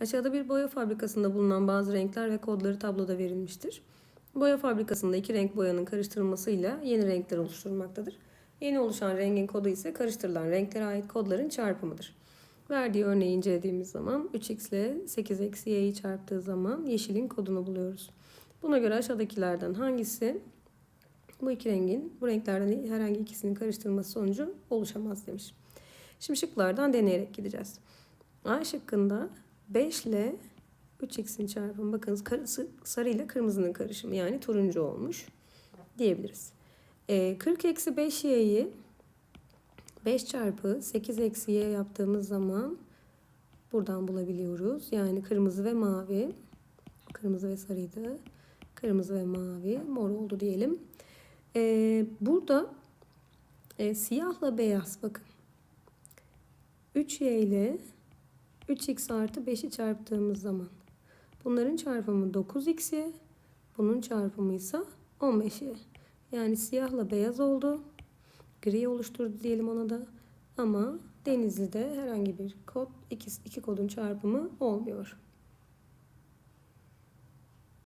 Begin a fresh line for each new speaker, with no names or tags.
Aşağıda bir boya fabrikasında bulunan bazı renkler ve kodları tabloda verilmiştir. Boya fabrikasında iki renk boyanın karıştırılmasıyla yeni renkler oluşturulmaktadır. Yeni oluşan rengin kodu ise karıştırılan renklere ait kodların çarpımıdır. Verdiği örneği incelediğimiz zaman 3x ile 8 eksi y'yi çarptığı zaman yeşilin kodunu buluyoruz. Buna göre aşağıdakilerden hangisi bu iki rengin bu renklerden herhangi ikisinin karıştırılması sonucu oluşamaz demiş. Şimdi şıklardan deneyerek gideceğiz. A şıkkında 5 ile 3x'in çarpımı bakınız sarı ile kırmızının karışımı yani turuncu olmuş diyebiliriz. Ee, 40 eksi 5y'yi 5 çarpı 8 eksi y yaptığımız zaman buradan bulabiliyoruz. Yani kırmızı ve mavi. Kırmızı ve sarıydı. Kırmızı ve mavi. Mor oldu diyelim. Ee, burada e, siyahla beyaz bakın. 3y ile 3x artı 5'i çarptığımız zaman bunların çarpımı 9x'ye bunun çarpımı ise 15'ye. Yani siyahla beyaz oldu. Gri oluşturdu diyelim ona da. Ama Denizli'de herhangi bir kod iki, iki kodun çarpımı olmuyor.